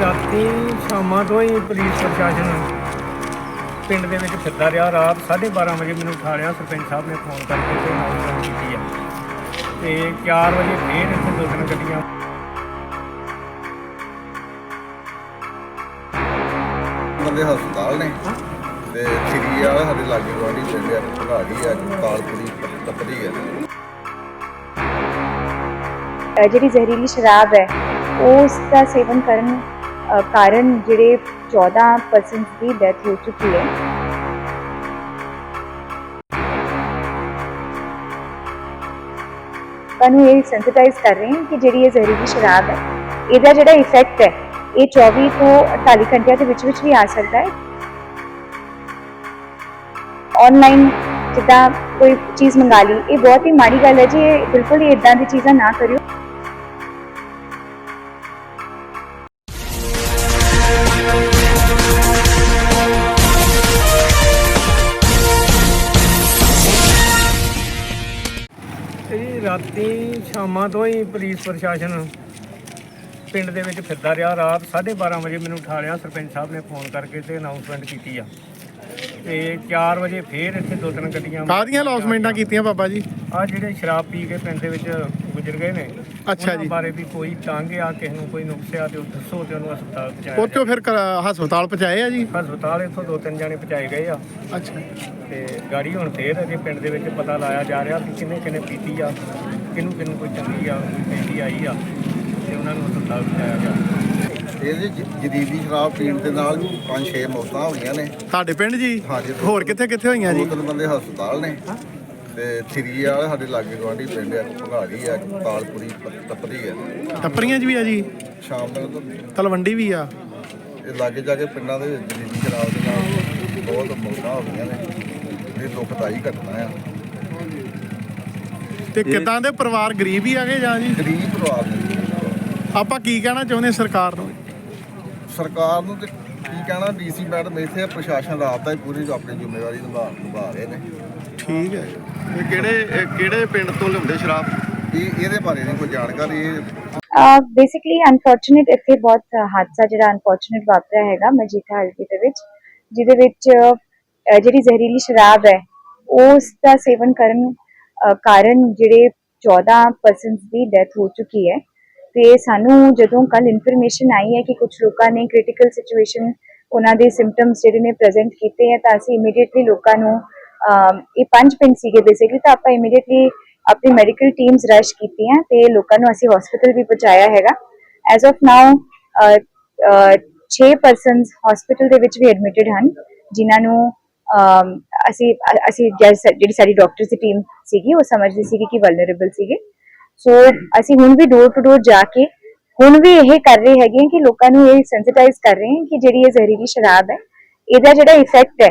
ਰਾਤੀ ਸ਼ਾਮਾਂ ਤੋਂ ਹੀ ਪੁਲਿਸ ਪ੍ਰਸ਼ਾਸਨ ਪਿੰਡ ਦੇ ਵਿੱਚ ਫਿਰਦਾ ਰਿਹਾ। ਰਾਤ 12:30 ਵਜੇ ਮੈਨੂੰ ਉਠਾ ਲਿਆ ਸਰਪੰਚ ਸਾਹਿਬ ਨੇ ਫੋਨ ਕਰਕੇ ਤੇ ਨੌਕਰੀ ਕੀਤੀ ਆ। ਤੇ 4 ਵਜੇ ਫੇਰ ਇੱਥੇ ਦੋ ਤਿੰਨ ਗੱਡੀਆਂ ਬੰਦੇ ਹਸਪਤਾਲ ਨੇ। ਤੇ ਸ੍ਰੀ ਵਾਲਾ ਸਾਡੇ ਲਾਗੇ ਗਵਾਂਢੀ ਪਿੰਡ ਆ ਭਗਾੜੀ ਆ ਤਾਲਪੁਰੀ ਤਪਦੀ ਅ, ਜਿਹੜੀ ਜ਼ਹਿਰੀਲੀ ਸ਼ਰਾਬ ਹੈ ਉਸ ਦਾ ਸੇਵਨ ਕਰਨ ਕਾਰਨ ਜਿਹੜੇ 14 ਪਰਸਨ ਦੀ ਡੈਥ ਹੋ ਚੁੱਕੀ ਹੈ। ਤੁਹਾਨੂੰ ਇਹ ਸੈਂਸਿਟਾਈਜ਼ ਕਰ ਰਹੇ ਹਾਂ ਕਿ ਜਿਹੜੀ ਇਹ ਜ਼ਹਿਰੀਲੀ ਸ਼ਰਾਬ ਹੈ, ਇਹਦਾ ਜਿਹੜਾ ਇਫੈਕਟ ਹੈ, ਇਹ 24 ਤੋਂ 48 ਘੰਟਿਆਂ ਦੇ ਵਿੱਚ ਵਿੱਚ ਵੀ ਆ ਸਕਦਾ ਹੈ। ਆਨਲਾਈਨ ਜਿੱਦਾਂ ਕੋਈ ਚੀਜ਼ ਮੰਗਾ ਲਈ, ਇਹ ਬਹੁਤ ਹੀ ਮਾੜੀ ਗੱਲ ਹੈ ਜੀ, ਇਹ ਬਿਲਕੁਲ ਹੀ ਇਦਾਂ ਦੀ ਚੀਜ਼ਾਂ ਨਾ ਕਰਿਓ। ਰਾਤੀ ਸ਼ਾਮਾਂ ਤੋਂ ਹੀ ਪੁਲਿਸ ਪ੍ਰਸ਼ਾਸਨ ਪਿੰਡ ਦੇ ਵਿੱਚ ਫਿਰਦਾ ਰਿਹਾ। ਰਾਤ 12:30 ਵਜੇ ਮੈਨੂੰ ਉਠਾ ਲਿਆ ਸਰਪੰਚ ਸਾਹਿਬ ਨੇ ਫੋਨ ਕਰਕੇ ਤੇ ਅਨਾਉਂਸਮੈਂਟ ਕੀਤੀ ਆ। ਤੇ 4 ਵਜੇ ਫੇਰ ਇੱਥੇ ਦੋ ਤਿੰਨ ਗੱਡੀਆਂ ਕਾਹਦੀਆਂ ਲੌਸਮੈਂਟਾਂ ਕੀਤੀਆਂ ਬਾਬਾ ਜੀ? ਆ ਜਿਹੜੇ ਸ਼ਰਾਬ ਪੀ ਕੇ ਪਿੰਡ ਦੇ ਵਿੱਚ ਗੁਜ਼ਰ ਗਏ ਨੇ। ਅੱਛਾ ਉਹਨਾਂ ਜੀ। ਬਾਰੇ ਵੀ ਕੋਈ ਤੰਗ ਆ ਕਿਸੇ ਨੂੰ ਕੋਈ ਨੁਕਸ ਆ ਤੇ ਉਹ ਦੱਸੋ ਤੇ ਉਹਨੂੰ ਹਸਪਤਾਲ ਪਹੁੰਚਾਇਆ ਉੱਥੋਂ ਫਿਰ ਕ- ਹਸਪਤਾਲ ਪਹੁੰਚਾਏ ਆ ਜੀ? ਜਾਏ। ਹਸਪਤਾਲ ਇੱਥੋਂ ਦੋ ਤਿੰਨ ਜਾਣੇ ਪਹੁੰਚਾਏ ਗਏ ਆ। ਅੱਛਾ। ਤੇ ਗਾੜੀ ਹੁਣ ਫੇਰ ਅਜੇ ਪਿੰਡ ਦੇ ਵਿੱਚ ਪਤਾ ਲਾਇਆ ਜਾ ਰਿਹਾ ਕਿ ਕਿੰਨੇ ਕਿੰਨੇ ਪੀਤੀ ਆ ਕਿਹਨੂੰ ਕਿਹਨੂੰ ਕੋਈ ਚੰਗੀ ਆ ਕੋਈ ਪੈਂਦੀ ਆਈ ਆ ਤੇ ਉਹਨਾਂ ਨੂੰ ਹਸਪਤਾਲ ਪਹੁੰਚਾਇਆ ਗਿਆ ਇਹਦੇ ਜ- ਜਦੀਦੀ ਸ਼ਰਾਬ ਪੀਣ ਦੇ ਨਾਲ ਵੀ ਪੰਜ ਛੇ ਮੌਤਾਂ ਹੋਈਆਂ ਨੇ। ਤੁਹਾਡੇ ਪਿੰਡ ਜੀ? ਹਾਂਜੀ। ਹੋਰ ਕਿੱਥੇ ਕਿੱਥੇ ਹੋਈਆਂ ਦੋ ਜੀ? ਤਿੰਨ ਬੰਦੇ ਹਸਪਤਾਲ ਨੇ। ਤੇ ਸ੍ਰੀ ਵਾਲਾ ਸਾਡੇ ਲਾਗੇ ਗਵਾਂਢੀ ਪਿੰਡ ਆ ਭਗਾੜੀ ਆ ਤਾਲਪੁਰੀ ਤਪਦੀ ਆ। ਟੱਪਰੀਆਂ 'ਚ ਵੀ ਆ ਜੀ? ਸ਼ਾਮ ਤੱਕ ਤਾਂ ਤਲਵੰਡੀ ਵੀ ਆ? ਇਹ ਲਾਗੇ ਜਾ ਕੇ ਪਿੰਡਾਂ ਦੇ ਵਿੱਚ ਸ਼ਰਾਬ ਦੇ ਨਾਲ ਬਹੁਤ ਮੌਤਾਂ ਹੋ ਗਈਆਂ ਨੇ। ਇਹ ਦੁਖਦਾਈ ਘਟਨਾ ਆ। ਤੇ ਕਿਦਾਂ ਦੇ ਪਰਿਵਾਰ ਗਰੀਬ ਹੀ ਆਗੇ ਜਾਂ ਜੀ? ਗਰੀਬ ਪਰਿਵਾਰ ਨੇ। ਆਪਾਂ ਕੀ ਕਹਿਣਾ ਚਾਹੁੰਦੇ ਸਰਕਾਰ ਨੂੰ? ਸਰਕਾਰ ਨੂੰ ਤੇ ਕੀ ਕਹਿਣਾ ਡੀਸੀ ਮੈਡਮ ਇੱਥੇ ਪ੍ਰਸ਼ਾਸਨ ਰਾਤ ਦਾ ਹੀ ਪੂਰੀ ਆਪਣੀ ਜ਼ਿੰਮੇਵਾਰੀ ਨਿਭਾ ਨਿਭਾ ਰਹੇ ਨੇ। ਠੀਕ ਹੈ। ਇਹ ਕਿਹੜੇ ਇਹ ਕਿਹੜੇ ਪਿੰਡ ਤੋਂ ਲਿਆਉਂਦੇ ਸ਼ਰਾਬ? ਇਹ ਇਹਦੇ ਬਾਰੇ ਨਹੀਂ ਕੋਈ ਜਾਣਕਾਰੀ। ਇਹ ਬੇਸਿਕਲੀ ਅਨਫੋਰਚੂਨੇਟ ਇੱਥੇ ਬਹੁਤ ਹਾਦਸਾ ਜਿਹੜਾ ਅਨਫੋਰਚੂਨੇਟ ਵਾਪਰਿਆ ਹੈਗਾ ਮਜੀਠਾ ਹਲਕੇ ਦੇ ਵਿੱਚ ਜਿਹਦੇ ਵਿੱਚ ਅਹ, ਜਿਹੜੀ ਜ਼ਹਿਰੀਲੀ ਸ਼ਰਾਬ ਹੈ ਉਸ ਦਾ ਸੇਵਨ ਕਰਨ ਅਹ, ਕਾਰਨ ਜਿਹੜੇ 14 ਪਰਸਨਸ ਦੀ ਡੈਥ ਹੋ ਚੁੱਕੀ ਹੈ। ਤੇ ਸਾਨੂੰ ਜਦੋਂ ਕੱਲ ਇਨਫੋਰਮੇਸ਼ਨ ਆਈ ਹੈ ਕਿ ਕੁਝ ਲੋਕਾਂ ਨੇ ਕ੍ਰਿਟੀਕਲ ਸਿਚੁਏਸ਼ਨ ਉਹਨਾਂ ਦੇ ਸਿੰਪਟਮਸ ਜਿਹੜੇ ਨੇ ਪ੍ਰੈਜ਼ੈਂਟ ਕੀਤੇ ਹੈ ਤਾਂ ਅਸੀਂ ਇਮੀਡੀਏਟਲੀ ਲੋਕਾਂ ਨੂੰ ਇਹ ਪੰਜ ਪਿੰਡ ਸੀਗੇ ਬੇਸਿਕਲੀ ਤਾਂ ਆਪਾਂ ਇਮੀਡੀਏਟਲੀ ਆਪਣੀ ਮੈਡੀਕਲ ਟੀਮਸ ਰਸ਼ ਕੀਤੀਆਂ ਤੇ ਲੋਕਾਂ ਨੂੰ ਅਸੀਂ ਹਸਪੀਟਲ ਵੀ ਪਹੁੰਚਾਇਆ ਹੈਗਾ। As of now 6 persons hospital ਦੇ ਵਿੱਚ ਵੀ ਐਡਮਿਟਡ ਹਨ, ਜਿਨ੍ਹਾਂ ਨੂੰ ਅਸੀਂ ਅਸੀਂ ਜਿਹੜੀ ਸਾਡੀ ਡਾਕਟਰਸ ਦੀ ਟੀਮ ਸੀਗੀ, ਉਹ ਸਮਝਦੀ ਸੀਗੀ ਕਿ ਵਲਨਰੇਬਲ ਸੀਗੇ। ਸੋ ਅਸੀਂ ਹੁਣ ਵੀ ਡੋਰ ਟੂ ਡੋਰ ਜਾ ਕੇ ਹੁਣ ਵੀ ਇਹ ਕਰ ਰਹੇ ਹੈਗੇ ਕਿ ਲੋਕਾਂ ਨੂੰ ਇਹ ਸੈਂਸਿਟਾਈਜ਼ ਕਰ ਰਹੇ ਹਾਂ ਕਿ ਜਿਹੜੀ ਇਹ ਜ਼ਹਿਰੀਲੀ ਸ਼ਰਾਬ ਹੈ, ਇਹਦਾ ਜਿਹੜਾ ਇਫੈਕਟ ਹੈ